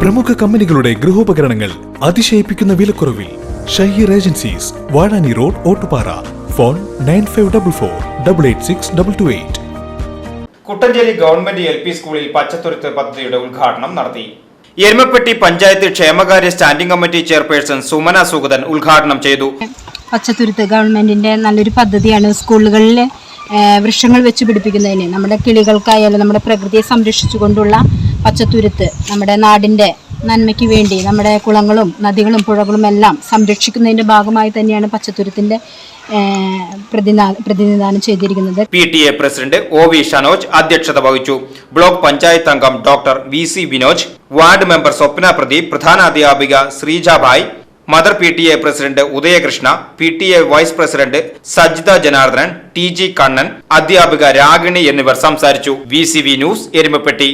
പ്രമുഖ കമ്പനികളുടെ ഗൃഹോപകരണങ്ങൾ അതിശയിപ്പിക്കുന്ന വിലക്കുറവിൽ Shaheer agencies Vazhani road Ottupara. Phone nine five double four double eight six double two eight. Kuttanchery government L P സ്കൂളിൽ പച്ചത്തുരുത്ത് പദ്ധതിയുടെ ഉദ്ഘാടനം നടത്തി. എരുമപ്പെട്ടി പഞ്ചായത്ത് ക്ഷേമകാര്യ standing committee chairperson Sumana Sugathan ഉദ്ഘാടനം ചെയ്തു. പച്ചത്തുരുത്ത് ഗവൺമെന്റിന്റെ നല്ലൊരു പദ്ധതിയാണ് സ്കൂളുകളിൽ വൃക്ഷങ്ങൾ വെച്ച് പിടിപ്പിക്കുന്നതിന്. നമ്മുടെ കിളികൾക്കായാലും നമ്മുടെ പ്രകൃതിയെ സംരക്ഷിച്ചുകൊണ്ടുള്ള പച്ചത്തുരുത്ത് നമ്മുടെ നാടിന്റെ നന്മയ്ക്ക് വേണ്ടി നമ്മുടെ കുളങ്ങളും നദികളും പുഴകളും എല്ലാം സംരക്ഷിക്കുന്നതിന്റെ ഭാഗമായി തന്നെയാണ് പച്ചത്തുരുത്തിന്റെ പ്രതിനിധാനം ചെയ്തിരിക്കുന്നത്. P T A president O V Shanoj അധ്യക്ഷത വഹിച്ചു. ബ്ലോക്ക് പഞ്ചായത്ത് അംഗം doctor V C Vinoj ward member Swapna Pradeep പ്രധാനാധ്യാപിക Sreejabai mother P T A president Udayakrishna P T A vice president Sajitha Janardhanan T G Kannan അധ്യാപിക രാഗിണി എന്നിവർ സംസാരിച്ചു. V C V news Erumappetty.